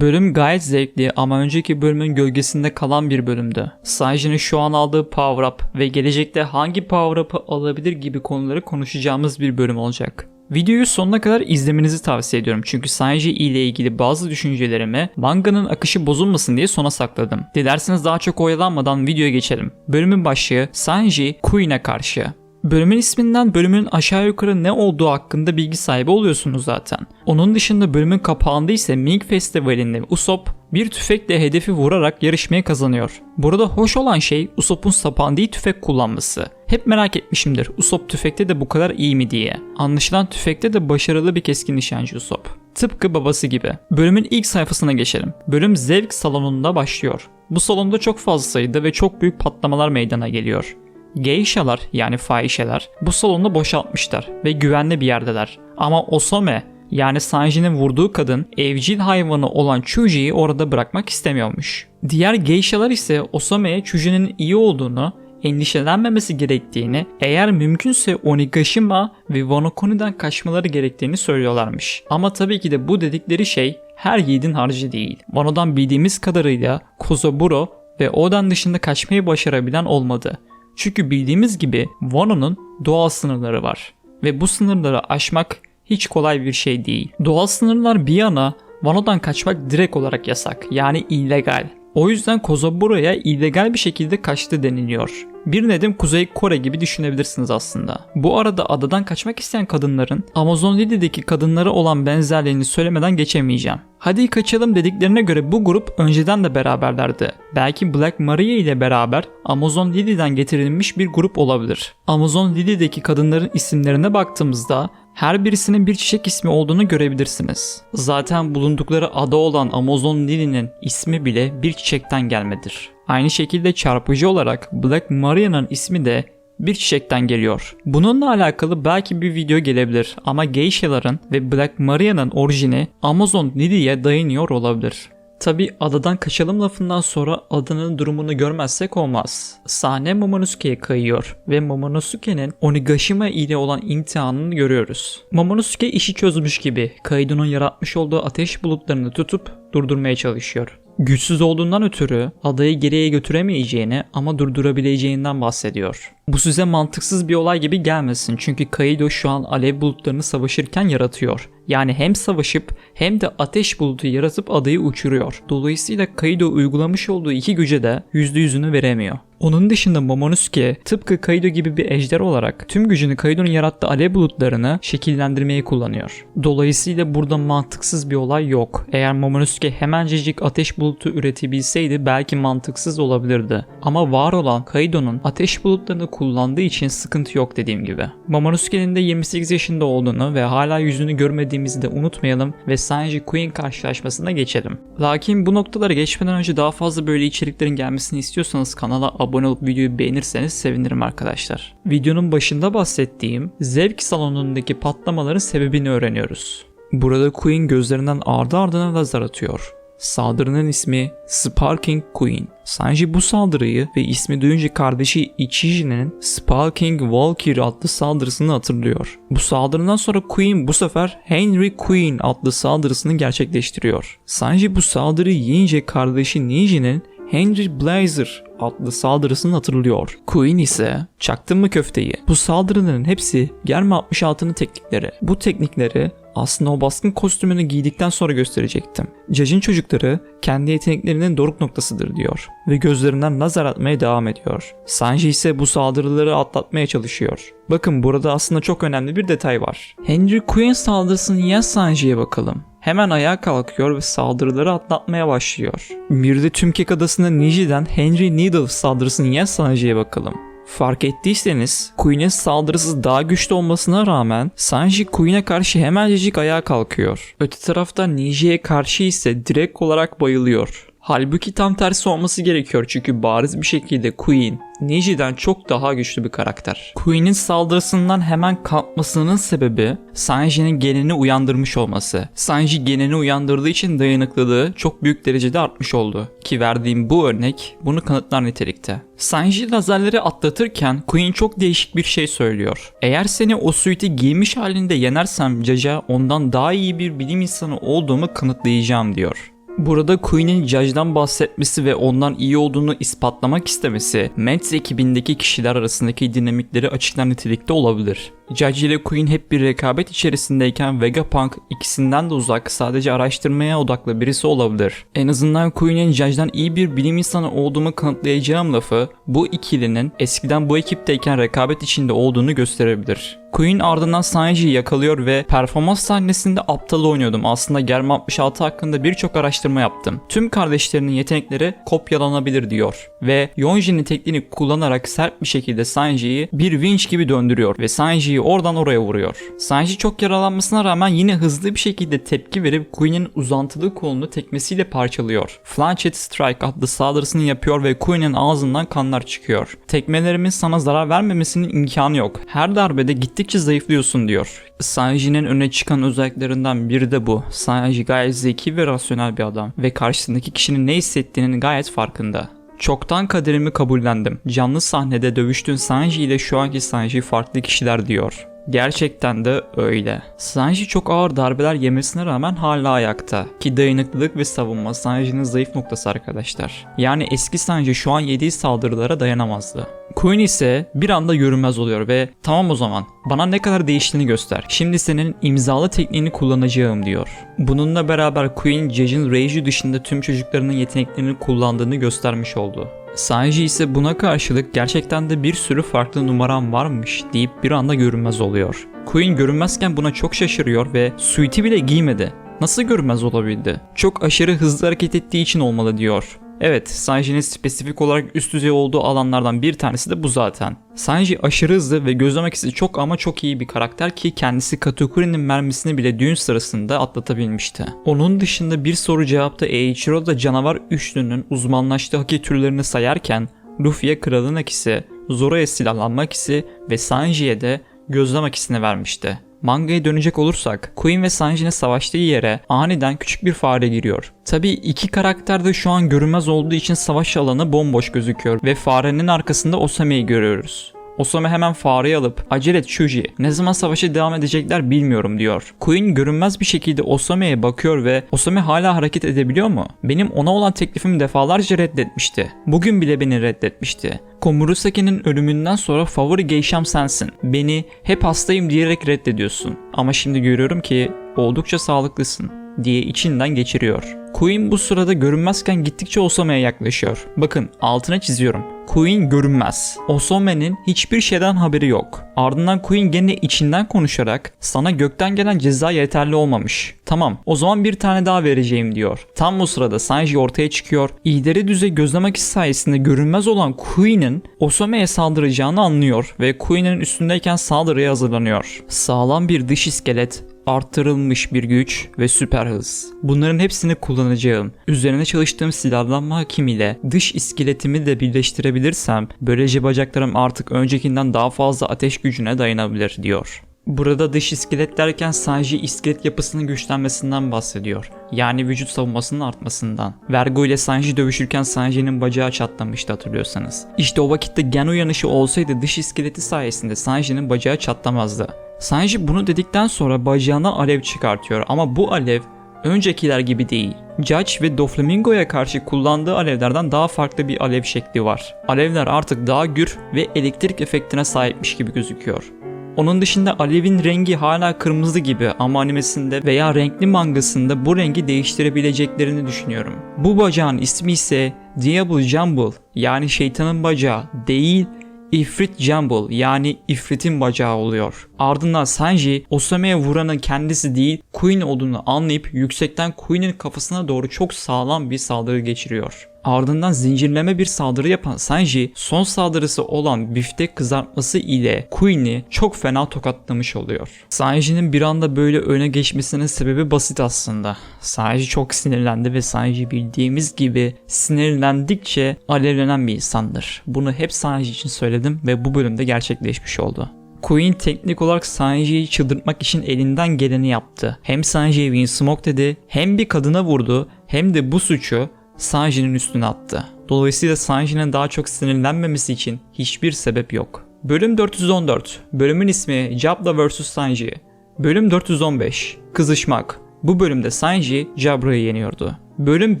Bölüm gayet zevkli ama önceki bölümün gölgesinde kalan bir bölümdü. Sanji'nin şu an aldığı power up ve gelecekte hangi power up'ı alabilir gibi konuları konuşacağımız bir bölüm olacak. Videoyu sonuna kadar izlemenizi tavsiye ediyorum çünkü Sanji ile ilgili bazı düşüncelerimi manganın akışı bozulmasın diye sona sakladım. Dilerseniz daha çok oyalanmadan videoya geçelim. Bölümün başlığı Sanji Queen'e karşı. Bölümün isminden bölümün aşağı yukarı ne olduğu hakkında bilgi sahibi oluyorsunuz zaten. Onun dışında bölümün kapağında ise Ming Festivali'nde Usopp bir tüfekle hedefi vurarak yarışmayı kazanıyor. Burada hoş olan şey Usopp'un sapan değil tüfek kullanması. Hep merak etmişimdir Usopp tüfekte de bu kadar iyi mi diye. Anlaşılan tüfekte de başarılı bir keskin nişancı Usopp. Tıpkı babası gibi. Bölümün ilk sayfasına geçelim. Bölüm zevk salonunda başlıyor. Bu salonda çok fazla sayıda ve çok büyük patlamalar meydana geliyor. Geishalar yani fahişeler bu salonu boşaltmışlar ve güvenli bir yerdeler. Ama Osome yani Sanji'nin vurduğu kadın evcil hayvanı olan Chuji'yi orada bırakmak istemiyormuş. Diğer geishalar ise Osome'ye Chuji'nin iyi olduğunu, endişelenmemesi gerektiğini, eğer mümkünse Onigashima ve Wano Kuni'den kaçmaları gerektiğini söylüyorlarmış. Ama tabii ki de bu dedikleri şey her yiğidin harcı değil. Wano'dan bildiğimiz kadarıyla Kozoburo ve Oden dışında kaçmayı başarabilen olmadı. Çünkü bildiğimiz gibi Wano'nun doğal sınırları var. Ve bu sınırları aşmak hiç kolay bir şey değil. Doğal sınırlar bir yana Wano'dan kaçmak direkt olarak yasak. Yani illegal. O yüzden Kozoburo'ya illegal bir şekilde kaçtı deniliyor. Bir nedim Kuzey Kore gibi düşünebilirsiniz aslında. Bu arada adadan kaçmak isteyen kadınların Amazon Lidy'deki kadınlara olan benzerliğini söylemeden geçemeyeceğim. Hadi kaçalım dediklerine göre bu grup önceden de beraberlerdi. Belki Black Maria ile beraber Amazon Lidy'den getirilmiş bir grup olabilir. Amazon Lidy'deki kadınların isimlerine baktığımızda her birisinin bir çiçek ismi olduğunu görebilirsiniz. Zaten bulundukları ada olan Amazon Lily'nin ismi bile bir çiçekten gelmedir. Aynı şekilde çarpıcı olarak Black Maria'nın ismi de bir çiçekten geliyor. Bununla alakalı belki bir video gelebilir ama geishaların ve Black Maria'nın orijini Amazon Lily'ye dayanıyor olabilir. Tabi adadan kaçalım lafından sonra adanın durumunu görmezsek olmaz. Sahne Momonosuke'ye kayıyor ve Momonosuke'nin Onigashima ile olan imtihanını görüyoruz. Momonosuke işi çözmüş gibi Kaido'nun yaratmış olduğu ateş bulutlarını tutup durdurmaya çalışıyor. Güçsüz olduğundan ötürü adayı geriye götüremeyeceğini ama durdurabileceğinden bahsediyor. Bu size mantıksız bir olay gibi gelmesin çünkü Kaido şu an alev bulutlarını savaşırken yaratıyor. Yani hem savaşıp hem de ateş bulutu yaratıp adayı uçuruyor. Dolayısıyla Kaido uygulamış olduğu iki güce de %100'ünü veremiyor. Onun dışında Momonosuke tıpkı Kaido gibi bir ejder olarak tüm gücünü Kaido'nun yarattığı alev bulutlarını şekillendirmeye kullanıyor. Dolayısıyla burada mantıksız bir olay yok. Eğer Momonosuke hemencecik ateş bulutu üretebilseydi belki mantıksız olabilirdi. Ama var olan Kaido'nun ateş bulutlarını kullandığı için sıkıntı yok dediğim gibi. Momonosuke'nin de 28 yaşında olduğunu ve hala yüzünü görmediğimizi de unutmayalım ve Sanji Queen karşılaşmasına geçelim. Lakin bu noktalara geçmeden önce daha fazla böyle içeriklerin gelmesini istiyorsanız kanala abone olup videoyu beğenirseniz sevinirim arkadaşlar. Videonun başında bahsettiğim zevk salonundaki patlamaların sebebini öğreniyoruz. Burada Queen gözlerinden ardı ardına lazer atıyor. Saldırının ismi Sparking Queen. Sanji bu saldırıyı ve ismi duyunca kardeşi Ichiji'nin Sparking Valkyrie adlı saldırısını hatırlıyor. Bu saldırıdan sonra Queen bu sefer Henry Queen adlı saldırısını gerçekleştiriyor. Sanji bu saldırıyı yiyince kardeşi Niji'nin Henry Blazer adlı saldırısını hatırlıyor. Queen ise çaktın mı köfteyi? Bu saldırıların hepsi germe 66'nın teknikleri. Bu teknikleri aslında o baskın kostümünü giydikten sonra gösterecektim. Judge'in çocukları kendi yeteneklerinin doruk noktasıdır diyor ve gözlerinden lazer atmaya devam ediyor. Sanji ise bu saldırıları atlatmaya çalışıyor. Bakın burada aslında çok önemli bir detay var. Henry Queen saldırısını yiyen Sanji'ye bakalım. Hemen ayağa kalkıyor ve saldırıları atlatmaya başlıyor. Bir de Tümkek Adası'nda Niji'den Henry Needle saldırısını yiyen Sanji'ye bakalım. Fark ettiyseniz Queen'in saldırısı daha güçlü olmasına rağmen Sanji Queen'e karşı hemencecik ayağa kalkıyor. Öte tarafta Niji'ye karşı ise direkt olarak bayılıyor. Halbuki tam tersi olması gerekiyor çünkü bariz bir şekilde Queen Niji'den çok daha güçlü bir karakter. Queen'in saldırısından hemen kalkmasının sebebi Sanji'nin genini uyandırmış olması. Sanji genini uyandırdığı için dayanıklılığı çok büyük derecede artmış oldu. Ki verdiğim bu örnek bunu kanıtlar nitelikte. Sanji lazerleri atlatırken Queen çok değişik bir şey söylüyor. Eğer seni o suiti giymiş halinde yenersem Jaja ondan daha iyi bir bilim insanı olduğumu kanıtlayacağım diyor. Burada Queen'in Judge'dan bahsetmesi ve ondan iyi olduğunu ispatlamak istemesi, Mets ekibindeki kişiler arasındaki dinamikleri açıklar nitelikte olabilir. Judge ile Queen hep bir rekabet içerisindeyken Vegapunk ikisinden de uzak sadece araştırmaya odaklı birisi olabilir. En azından Queen'in Judge'dan iyi bir bilim insanı olduğumu kanıtlayacağım lafı bu ikilinin eskiden bu ekipteyken rekabet içinde olduğunu gösterebilir. Queen ardından Sanji'yi yakalıyor ve performans sahnesinde aptal oynuyordum. Aslında Germa 66 hakkında birçok araştırma yaptım. Tüm kardeşlerinin yetenekleri kopyalanabilir diyor. Ve Yonji'nin tekniğini kullanarak sert bir şekilde Sanji'yi bir winch gibi döndürüyor ve Sanji'yi oradan oraya vuruyor. Sanji çok yaralanmasına rağmen yine hızlı bir şekilde tepki verip Queen'in uzantılı kolunu tekmesiyle parçalıyor. Flanchet Strike adlı saldırısını yapıyor ve Queen'in ağzından kanlar çıkıyor. Tekmelerimin sana zarar vermemesinin imkanı yok. Her darbede gittikçe zayıflıyorsun diyor. Sanji'nin öne çıkan özelliklerinden biri de bu. Sanji gayet zeki ve rasyonel bir adam ve karşısındaki kişinin ne hissettiğinin gayet farkında. Çoktan kaderimi kabullendim. Canlı sahnede dövüştüğün Sanji ile şu anki Sanji farklı kişiler diyor. Gerçekten de öyle. Sanji çok ağır darbeler yemesine rağmen hala ayakta. Ki dayanıklılık ve savunma Sanji'nin zayıf noktası arkadaşlar. Yani eski Sanji şu an yediği saldırılara dayanamazdı. Queen ise bir anda görünmez oluyor ve tamam o zaman bana ne kadar değiştiğini göster. Şimdi senin imzalı tekniğini kullanacağım diyor. Bununla beraber Queen Judge'ın Reiju dışında tüm çocuklarının yeteneklerini kullandığını göstermiş oldu. Sanji ise buna karşılık gerçekten de bir sürü farklı numaram varmış deyip bir anda görünmez oluyor. Queen görünmezken buna çok şaşırıyor ve suiti bile giymedi. Nasıl görünmez olabildi? Çok aşırı hızlı hareket ettiği için olmalı diyor. Evet, Sanji'nin spesifik olarak üst düzey olduğu alanlardan bir tanesi de bu zaten. Sanji aşırı hızlı ve gözlem ikisi çok ama çok iyi bir karakter ki kendisi Katakuri'nin mermisini bile düğün sırasında atlatabilmişti. Onun dışında bir soru cevapta Eiichiro da canavar üçlünün uzmanlaştığı haki türlerini sayarken Luffy'ye kralın akisi, Zoro'ya silahlanma akisi ve Sanji'ye de gözlem akisini vermişti. Mangaya dönecek olursak Queen ve Sanji'nin savaştığı yere aniden küçük bir fare giriyor. Tabi iki karakter de şu an görünmez olduğu için savaş alanı bomboş gözüküyor ve farenin arkasında Osame'yi görüyoruz. Osame hemen fareyi alıp acele et Shuji ne zaman savaşa devam edecekler bilmiyorum diyor. Queen görünmez bir şekilde Osame'ye bakıyor ve Osame hala hareket edebiliyor mu? Benim ona olan teklifimi defalarca reddetmişti. Bugün bile beni reddetmişti. Komurasaki'nin ölümünden sonra favori geisham sensin. Beni hep hastayım diyerek reddediyorsun. Ama şimdi görüyorum ki oldukça sağlıklısın diye içinden geçiriyor. Queen bu sırada görünmezken gittikçe Osame'ye yaklaşıyor. Bakın altına çiziyorum. Queen görünmez. Osome'nin hiçbir şeyden haberi yok. Ardından Queen gene içinden konuşarak sana gökten gelen ceza yeterli olmamış. Tamam o zaman bir tane daha vereceğim diyor. Tam bu sırada Sanji ortaya çıkıyor. İleri düzey gözlem akisi sayesinde görünmez olan Queen'in Osome'ye saldıracağını anlıyor ve Queen'in üstündeyken saldırıya hazırlanıyor. Sağlam bir dış iskelet arttırılmış bir güç ve süper hız. Bunların hepsini kullanacağım. Üzerine çalıştığım silahlanma hakim ile dış iskeletimi de birleştirebilirsem böylece bacaklarım artık öncekinden daha fazla ateş gücüne dayanabilir diyor. Burada dış iskelet derken Sanji iskelet yapısının güçlenmesinden bahsediyor. Yani vücut savunmasının artmasından. Vergo ile Sanji dövüşürken Sanji'nin bacağı çatlamıştı hatırlıyorsanız. İşte o vakitte gen uyanışı olsaydı dış iskeleti sayesinde Sanji'nin bacağı çatlamazdı. Sanji bunu dedikten sonra bacağından alev çıkartıyor ama bu alev öncekiler gibi değil. Judge ve Doflamingo'ya karşı kullandığı alevlerden daha farklı bir alev şekli var. Alevler artık daha gür ve elektrik efektine sahipmiş gibi gözüküyor. Onun dışında alevin rengi hala kırmızı gibi ama animesinde veya renkli mangasında bu rengi değiştirebileceklerini düşünüyorum. Bu bacağın ismi ise Diablo Jumble yani şeytanın bacağı değil İfrit Jumble yani İfrit'in bacağı oluyor. Ardından Sanji Osame'ye vuranın kendisi değil Queen olduğunu anlayıp yüksekten Queen'in kafasına doğru çok sağlam bir saldırı geçiriyor. Ardından zincirleme bir saldırı yapan Sanji son saldırısı olan biftek kızartması ile Queen'i çok fena tokatlamış oluyor. Sanji'nin bir anda böyle öne geçmesinin sebebi basit aslında. Sanji çok sinirlendi ve Sanji bildiğimiz gibi sinirlendikçe alevlenen bir insandır. Bunu hep Sanji için söyledim ve bu bölümde gerçekleşmiş oldu. Queen teknik olarak Sanji'yi çıldırtmak için elinden geleni yaptı. Hem Sanji'ye Winsmoke dedi, hem bir kadına vurdu, hem de bu suçu Sanji'nin üstüne attı. Dolayısıyla Sanji'nin daha çok sinirlenmemesi için hiçbir sebep yok. Bölüm 414. Bölümün ismi Jabla vs Sanji. Bölüm 415. Kızışmak. Bu bölümde Sanji Jabra'yı yeniyordu. Bölüm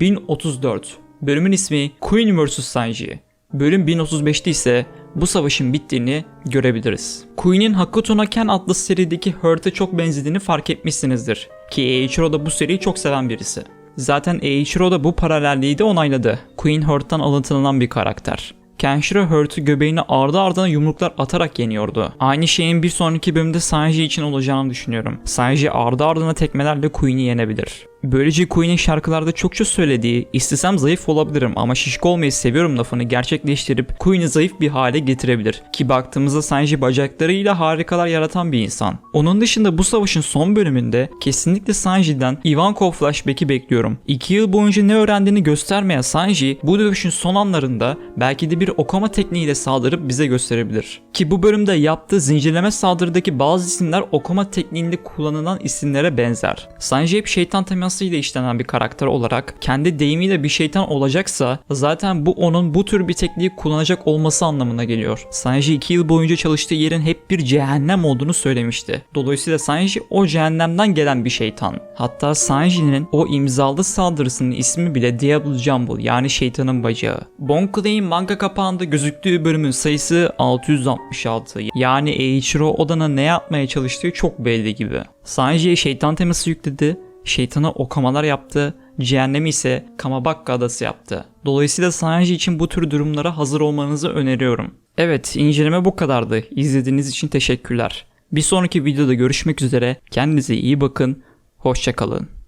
1034. Bölümün ismi Queen vs. Sanji. Bölüm 1035'te ise bu savaşın bittiğini görebiliriz. Queen'in Hakuto Ken adlı serideki Hurt'e çok benzediğini fark etmişsinizdir. Ki Eiichiro da bu seriyi çok seven birisi. Zaten Eiichiro da bu paralelliği de onayladı. Queen Hurt'tan alıntılanan bir karakter. Kenshiro Hurt'u göbeğine ardı ardına yumruklar atarak yeniyordu. Aynı şeyin bir sonraki bölümde Sanji için olacağını düşünüyorum. Sanji ardı ardına tekmelerle Queen'i yenebilir. Böylece Queen'in şarkılarda çokça söylediği istesem zayıf olabilirim ama şişko olmayı seviyorum lafını gerçekleştirip Queen'i zayıf bir hale getirebilir. Ki baktığımızda Sanji bacaklarıyla harikalar yaratan bir insan. Onun dışında bu savaşın son bölümünde kesinlikle Sanji'den Ivankov flashback'i bekliyorum. 2 yıl boyunca ne öğrendiğini göstermeyen Sanji bu dövüşün son anlarında belki de bir okama tekniğiyle saldırıp bize gösterebilir. Ki bu bölümde yaptığı zincirleme saldırıdaki bazı isimler okama tekniğinde kullanılan isimlere benzer. Sanji hep şeytan temasıyla işlenen bir karakter olarak kendi deyimiyle bir şeytan olacaksa zaten bu onun bu tür bir tekniği kullanacak olması anlamına geliyor. Sanji 2 yıl boyunca çalıştığı yerin hep bir cehennem olduğunu söylemişti. Dolayısıyla Sanji o cehennemden gelen bir şeytan. Hatta Sanji'nin o imzalı saldırısının ismi bile Diablo Jumble yani şeytanın bacağı. Bon Clay'in manga kapağında gözüktüğü bölümün sayısı 666. Yani Eiichiro Oda'na ne yapmaya çalıştığı çok belli gibi. Sanji'ye şeytan teması yükledi, şeytana okamalar yaptı, cehennemi ise Kamabakka adası yaptı. Dolayısıyla Sanji için bu tür durumlara hazır olmanızı öneriyorum. Evet, inceleme bu kadardı. İzlediğiniz için teşekkürler. Bir sonraki videoda görüşmek üzere. Kendinize iyi bakın. Hoşçakalın.